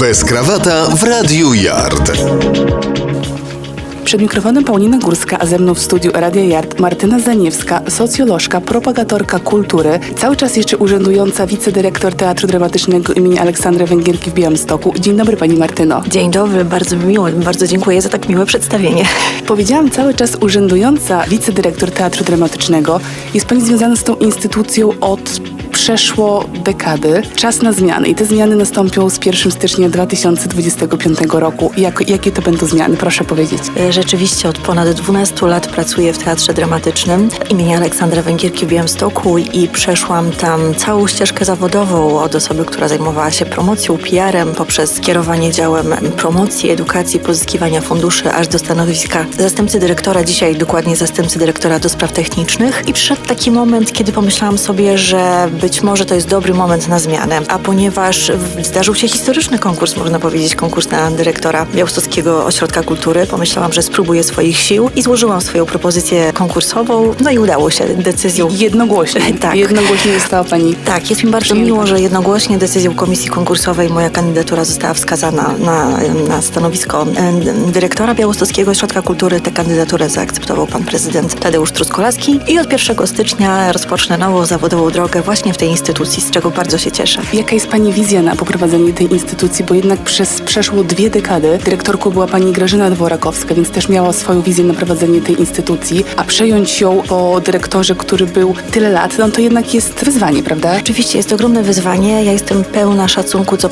Bez krawata w Radiu Yard. Przed mikrofonem Paulina Górska, a ze mną w studiu Radia Yard Martyna Zaniewska, socjolożka, propagatorka kultury, cały czas jeszcze urzędująca wicedyrektor Teatru Dramatycznego imienia Aleksandra Węgierki w Białymstoku. Dzień dobry Pani Martyno. Dzień dobry, bardzo mi miło, bardzo dziękuję za tak miłe przedstawienie. Powiedziałam cały czas urzędująca wicedyrektor Teatru Dramatycznego. Jest Pani związana z tą instytucją od przeszło dekady. Czas na zmiany i te zmiany nastąpią z 1 stycznia 2025 roku. Jak, jakie to będą zmiany? Proszę powiedzieć. Rzeczywiście od ponad 12 lat pracuję w Teatrze Dramatycznym imienia Aleksandra Węgierki w Białymstoku i przeszłam tam całą ścieżkę zawodową od osoby, która zajmowała się promocją, PR-em, poprzez kierowanie działem promocji, edukacji, pozyskiwania funduszy, aż do stanowiska zastępcy dyrektora, dzisiaj dokładnie zastępcy dyrektora do spraw technicznych. I przyszedł taki moment, kiedy pomyślałam sobie, że być może to jest dobry moment na zmianę, a ponieważ zdarzył się historyczny konkurs, można powiedzieć, konkurs na dyrektora Białostockiego Ośrodka Kultury, pomyślałam, że spróbuję swoich sił i złożyłam swoją propozycję konkursową, no i udało się decyzją. Jednogłośnie. Tak. Jednogłośnie została Pani. Tak, jest mi bardzo miło, że jednogłośnie decyzją komisji konkursowej moja kandydatura została wskazana na, na stanowisko dyrektora Białostockiego Ośrodka Kultury. Tę kandydaturę zaakceptował pan prezydent Tadeusz Truskolaski i od 1 stycznia rozpocznę nową zawodową drogę właśnie w tej instytucji, z czego bardzo się cieszę. Jaka jest Pani wizja na poprowadzenie tej instytucji? Bo jednak przez przeszło dwie dekady dyrektorką była Pani Grażyna Dworakowska, więc też miała swoją wizję na prowadzenie tej instytucji, a przejąć ją po dyrektorze, który był tyle lat, no to jednak jest wyzwanie, prawda? Oczywiście jest ogromne wyzwanie. Ja jestem pełna szacunku, co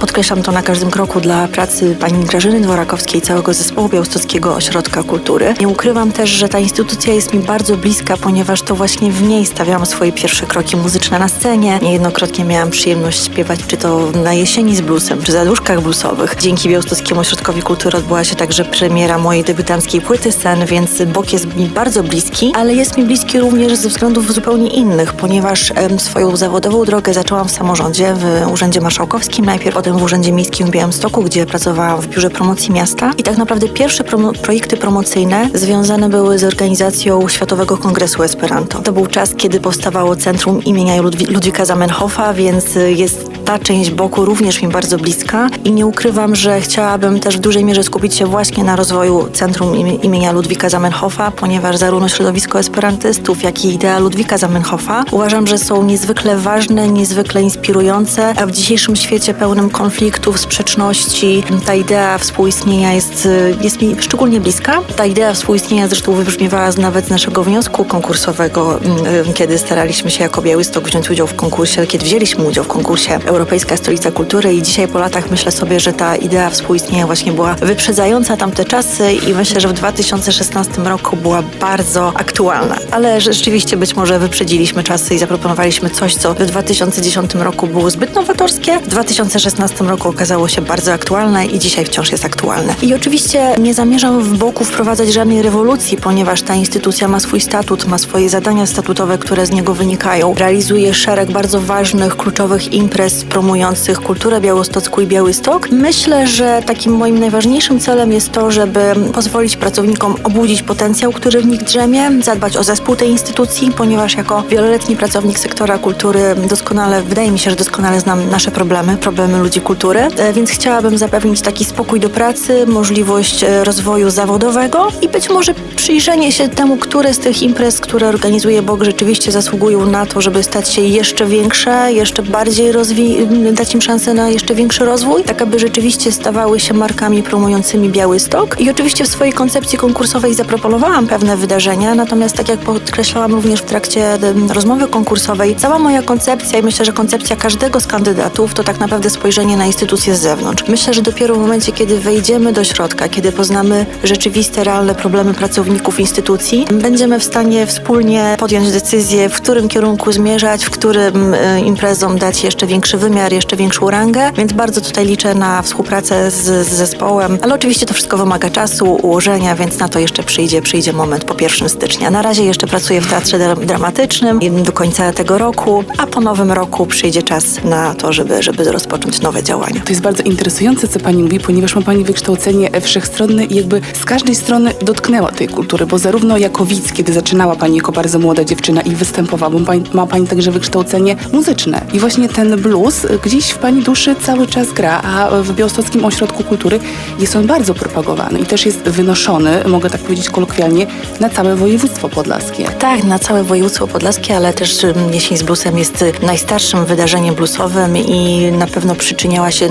podkreślam to na każdym kroku dla pracy pani Grażyny Dworakowskiej i całego zespołu Białostockiego Ośrodka Kultury. Nie ukrywam też, że ta instytucja jest mi bardzo bliska, ponieważ to właśnie w niej stawiałam swoje pierwsze kroki muzyczne na scenie. Niejednokrotnie miałam przyjemność śpiewać, czy to na jesieni z bluesem, czy zaduszkach bluesowych. Dzięki Białostockiemu Ośrodkowi Kultury odbyła się także premiera mojej debiutanckiej płyty sen, więc bok jest mi bardzo bliski, ale jest mi bliski również ze względów zupełnie innych, ponieważ em, swoją zawodową drogę zaczęłam w samorządzie, w Urzędzie Marszałkowskim najpierw, potem w Urzędzie Miejskim w Białymstoku, gdzie pracowałam w Biurze Promocji Miasta i tak naprawdę pierwsze projekty promocyjne związane były z organizacją Światowego Kongresu Esperanto. To był czas, kiedy powstawało Centrum imienia Ludwi- Ludwika Zamenhofa, więc jest ta część boku również mi bardzo bliska i nie ukrywam, że chciałabym też w dużej mierze skupić się właśnie na rozwoju Centrum imi- imienia Ludwika Zamenhofa, ponieważ zarówno środowisko esperantystów, jak i idea Ludwika Zamenhofa uważam, że są niezwykle ważne, niezwykle inspirujące, a w dzisiejszym świecie pełnym konfliktów, sprzeczności ta idea współistnienia jest, jest mi szczególnie bliska. Ta idea współistnienia zresztą wybrzmiewała nawet z naszego wniosku konkursowego, mm, kiedy staraliśmy się jako Białystok wziąć udział w konkursie, kiedy wzięliśmy udział w konkursie Europejska Stolica Kultury i dzisiaj po latach myślę sobie, że ta idea współistnienia właśnie była wyprzedzająca tamte czasy i myślę, że w 2016 roku była bardzo aktualna. Ale rzeczywiście być może wyprzedziliśmy czasy i zaproponowaliśmy coś, co w 2010 roku było zbyt nowatorskie. W 2016 roku okazało się bardzo aktualne i dzisiaj wciąż jest aktualne. I oczywiście nie zamierzam w boku wprowadzać żadnej rewolucji, ponieważ ta instytucja ma swój statut, ma swoje zadania statutowe, które z niego wynikają. Realizuje szereg bardzo ważnych, kluczowych imprez promujących kulturę białostocką i Białystok. Myślę, że takim moim najważniejszym celem jest to, żeby pozwolić pracownikom obudzić potencjał, który w nich drzemie, zadbać o zespół tej instytucji, ponieważ jako wieloletni pracownik sektora kultury doskonale, wydaje mi się, że doskonale znam nasze problemy, problemy ludzi kultury, E, więc chciałabym zapewnić taki spokój do pracy, możliwość e, rozwoju zawodowego i być może przyjrzenie się temu, które z tych imprez, które organizuje BOG rzeczywiście zasługują na to, żeby stać się jeszcze większe, jeszcze bardziej rozwi- dać im szansę na jeszcze większy rozwój, tak aby rzeczywiście stawały się markami promującymi Białystok. I oczywiście w swojej koncepcji konkursowej zaproponowałam pewne wydarzenia, natomiast tak jak podkreślałam również w trakcie rozmowy konkursowej, cała moja koncepcja i myślę, że koncepcja każdego z kandydatów to tak naprawdę spojrzenie na instytucję z zewnątrz. Myślę, że dopiero w momencie, kiedy wejdziemy do środka, kiedy poznamy rzeczywiste, realne problemy pracowników instytucji, będziemy w stanie wspólnie podjąć decyzję, w którym kierunku zmierzać, w którym e, imprezom dać jeszcze większy wymiar, jeszcze większą rangę, więc bardzo tutaj liczę na współpracę z, z zespołem, ale oczywiście to wszystko wymaga czasu, ułożenia, więc na to jeszcze przyjdzie, przyjdzie moment po 1 stycznia. Na razie jeszcze pracuję w Teatrze Dra- Dramatycznym do końca tego roku, a po nowym roku przyjdzie czas na to, żeby, żeby rozpocząć nowe działania. To jest bardzo interesujące, co Pani mówi, ponieważ ma Pani wykształcenie wszechstronne i jakby z każdej strony dotknęła tej kultury, bo zarówno jako widz, kiedy zaczynała Pani jako bardzo młoda dziewczyna i występowała, bo ma Pani także wykształcenie muzyczne. I właśnie ten blues gdzieś w Pani duszy cały czas gra, a w Białostockim Ośrodku Kultury jest on bardzo propagowany i też jest wynoszony, mogę tak powiedzieć kolokwialnie, na całe województwo podlaskie. Tak, na całe województwo podlaskie, ale też ym, Jesień z Bluesem jest y, najstarszym wydarzeniem bluesowym i na pewno przyczyniała się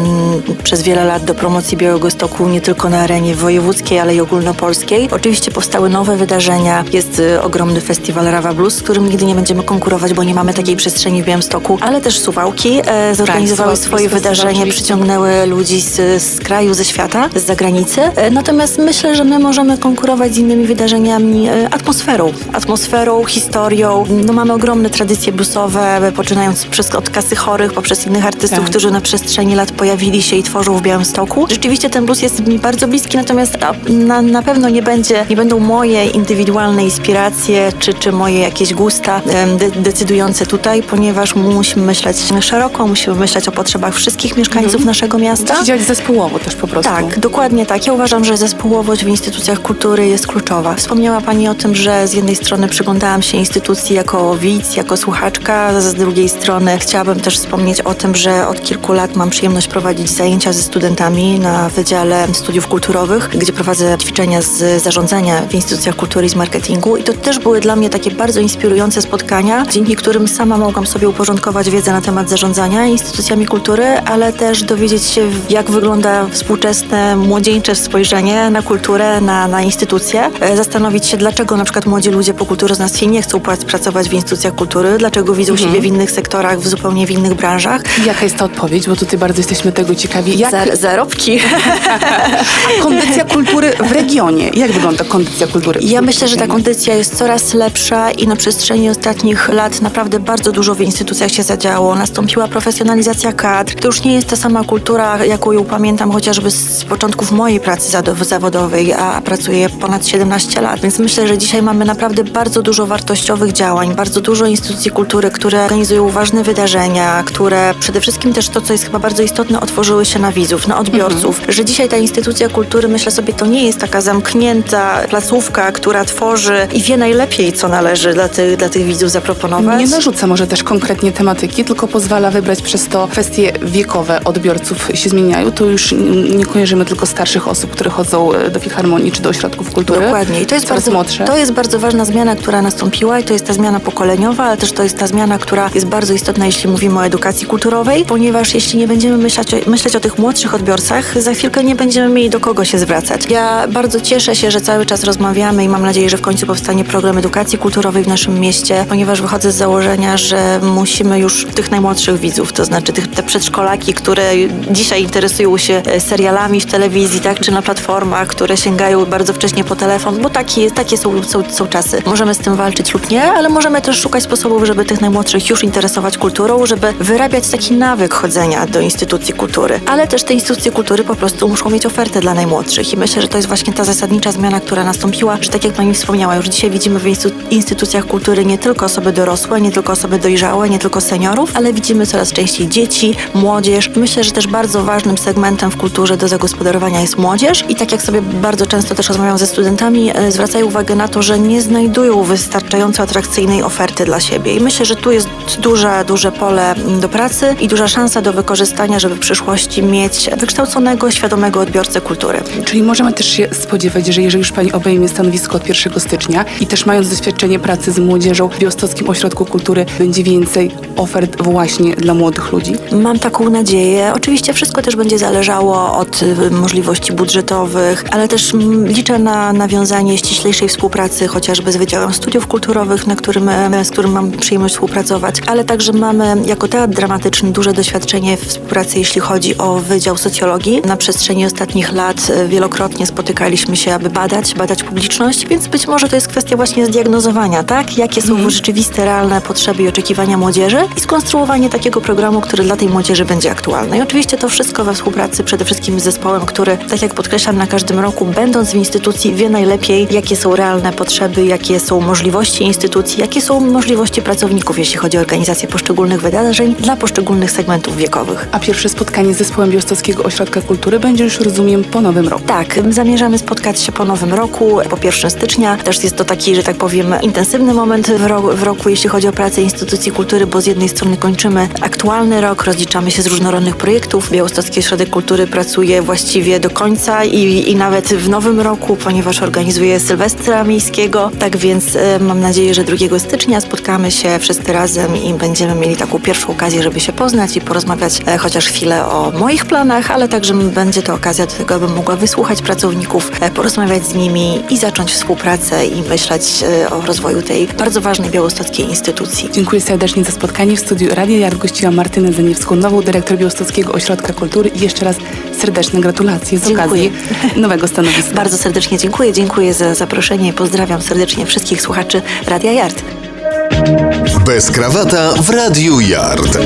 przez wiele lat do promocji Białegostoku nie tylko na arenie wojewódzkiej, ale i ogólnopolskiej. Oczywiście powstały nowe wydarzenia. Jest y, ogromny festiwal Rawa Blues, z którym nigdy nie będziemy konkurować, bo nie mamy takiej przestrzeni w Białymstoku, ale też Suwałki zorganizowały swoje wydarzenie, przyciągnęły ludzi z, z kraju, ze świata, z zagranicy. E, Natomiast myślę, że my możemy konkurować z innymi wydarzeniami e, atmosferą. Atmosferą, historią. No, mamy ogromne tradycje bluesowe, poczynając przez, od Kasy Chorych, poprzez innych artystów, Tak. którzy na przestrzeni lat pojawili się i tworzą w Białymstoku. Rzeczywiście ten blues jest mi bardzo bliski, natomiast na, na pewno nie, będzie, nie będą moje indywidualne inspiracje, czy, czy moje jakieś gusta de, decydujące tutaj, ponieważ musimy myśleć szeroko, musimy myśleć o potrzebach wszystkich mieszkańców naszego miasta. Działać zespołowo też po prostu. Tak, dokładnie tak. Ja uważam, że zespołowość w instytucjach kultury jest kluczowa. Wspomniała Pani o tym, że z jednej strony przyglądałam się instytucji jako widz, jako słuchaczka, z drugiej strony chciałabym też wspomnieć o tym, że od kilku lat mam przyjemność prowadzić zajęcia ze studentami na Wydziale Studiów Kulturowych, gdzie prowadzę ćwiczenia z zarządzania w instytucjach kultury i z marketingu i to też były dla mnie takie bardzo inspirujące spotkania, dzięki którym sama mogłam sobie uporządkować wiedzę na temat zarządzania instytucjami kultury, ale też dowiedzieć się, jak wygląda współczesne, młodzieńcze spojrzenie na kulturę, na, na instytucje. E, Zastanowić się, dlaczego na przykład młodzi ludzie po kulturoznawstwie nie chcą prac- pracować w instytucjach kultury, dlaczego widzą siebie w innych sektorach, w zupełnie w innych branżach. Jaka jest ta odpowiedź? Bo tutaj bardzo jesteśmy tego ciekawi. Jak Zar- zarobki. kondycja kultury w regionie? Jak wygląda kondycja kultury? Ja myślę, że ta kondycja jest coraz lepsza i na przestrzeni ostatnich lat naprawdę bardzo dużo w instytucjach się zadziało. Nastąpiła profesjonalizacja kadr. To już nie jest ta sama kultura, jaką ją pamiętam chociażby z początków mojej pracy zawodowej, a pracuję ponad 17 lat. Więc myślę, że dzisiaj mamy naprawdę bardzo dużo wartościowych działań, bardzo dużo instytucji kultury, które organizują ważne wydarzenia, które przede wszystkim też to, co jest chyba bardzo istotne, otworzyły się na widzów, na odbiorców. Że dzisiaj ta instytucja kultury, myślę sobie, to nie jest taka zamknięta placówka, która tworzy i wie najlepiej, co należy dla tych, dla tych widzów zaproponować. Nie narzuca może też konkretnie tematyki, tylko pozwala wybrać przez to kwestie wiekowe odbiorców się zmieniają. Tu już nie kojarzymy tylko starszych osób, które chodzą e, do filharmonii czy do ośrodków kultury. Dokładnie. I to jest bardzo, młodsze. To jest bardzo ważna zmiana, która nastąpiła i to jest ta zmiana pokoleniowa, ale też to jest ta zmiana, która jest bardzo istotna, jeśli mówimy o edukacji kulturowej, ponieważ jeśli nie będziemy myśleć o, myśleć o tych młodszych odbiorcach, za chwilkę nie będziemy mieli do kogo się zwracać. Ja bardzo cieszę się, że cały czas rozmawiamy i mam nadzieję, że w końcu powstanie program edukacji kulturowej w naszym mieście, ponieważ wychodzę z założenia, że musimy już tych najmłodszych widzów, to znaczy tych, te przedszkolaki, które dzisiaj interesują się e, serialami w telewizji, tak, czy na platformach, które sięgają bardzo wcześnie po telefon, bo takie, takie są, są, są czasy. Możemy z tym walczyć lub nie, ale możemy też szukać sposobów, żeby tych najmłodszych już interesować kulturą, żeby wyrabiać taki nawyk chodzenia do instytucji kultury. Ale też te instytucje kultury po prostu muszą mieć ofertę dla najmłodszych i myślę, że to jest właśnie ta zasadnicza zmiana, która nastąpiła, że tak jak Pani wspomniała, już dzisiaj widzimy w instytu- instytucjach kultury nie tylko osoby dorosłe, nie tylko osoby dojrzałe, nie tylko seniorów, ale widzimy coraz częściej dzieci, młodzież. Myślę, że też bardzo ważnym segmentem w kulturze do zagospodarowania jest młodzież i tak jak sobie bardzo często też rozmawiam ze studentami, e, zwracają uwagę na to, że nie znajdują wystarczająco atrakcyjnej oferty dla siebie i myślę, że tu jest duże, duże pole do pracy i duża szansa do wykorzystania, żeby w przyszłości mieć wykształconego, świadomego odbiorcę kultury. Czyli możemy też się spodziewać, że jeżeli już Pani obejmie stanowisko od 1 stycznia i też mając doświadczenie pracy z młodzieżą w Białostockim Ośrodku Kultury, będzie więcej ofert właśnie dla młodych ludzi? Mam taką nadzieję. Oczywiście wszystko też będzie zależało od y, możliwości budżetowych, ale też mm, liczę na nawiązanie ściślejszej współpracy chociażby z Wydziałem Studiów Kulturowych, na którym, e, z którym mam przyjemność współpracować, ale także mamy jako teatr dramatyczny duże doświadczenie w współpracy, jeśli chodzi o Wydział Socjologii. Na przestrzeni ostatnich lat e, wielokrotnie spotykaliśmy się, aby badać, badać publiczność, więc być może to jest kwestia właśnie zdiagnozowania, tak? Jakie są rzeczywiste, realne potrzeby i oczekiwania młodzieży i skonstruowanie takiego programu, który dla tej młodzieży będzie aktualny. I oczywiście to wszystko we współpracy przede wszystkim z zespołem, który, tak jak podkreślam na każdym roku, będąc w instytucji, wie najlepiej, jakie są realne potrzeby, jakie są możliwości instytucji, jakie są możliwości pracowników, jeśli chodzi o organizację poszczególnych wydarzeń dla poszczególnych segmentów wiekowych. A pierwsze spotkanie z zespołem Białostockiego Ośrodka Kultury będzie już, rozumiem, po nowym roku. Tak, zamierzamy spotkać się po nowym roku, po 1 stycznia. Też jest to taki, że tak powiem, intensywny moment w roku, jeśli chodzi o pracę instytucji kultury, bo z jednej strony kończymy aktualnie wirtualny rok, rozliczamy się z różnorodnych projektów. Białostocki Ośrodek Kultury pracuje właściwie do końca i, i nawet w nowym roku, ponieważ organizuje Sylwestra Miejskiego. Tak więc e, mam nadzieję, że 2 stycznia spotkamy się wszyscy razem i będziemy mieli taką pierwszą okazję, żeby się poznać i porozmawiać e, chociaż chwilę o moich planach, ale także będzie to okazja do tego, abym mogła wysłuchać pracowników, e, porozmawiać z nimi i zacząć współpracę i myśleć o rozwoju tej bardzo ważnej białostockiej instytucji. Dziękuję serdecznie za spotkanie. W studiu Radia Yard gościła Martynę Zaniewską, nową dyrektor Białostockiego Ośrodka Kultury i jeszcze raz serdeczne gratulacje z Dziękuję. okazji nowego stanowiska. Bardzo serdecznie dziękuję. Dziękuję za zaproszenie. Pozdrawiam serdecznie wszystkich słuchaczy Radia Yard. Bez krawata w Radiu Yard.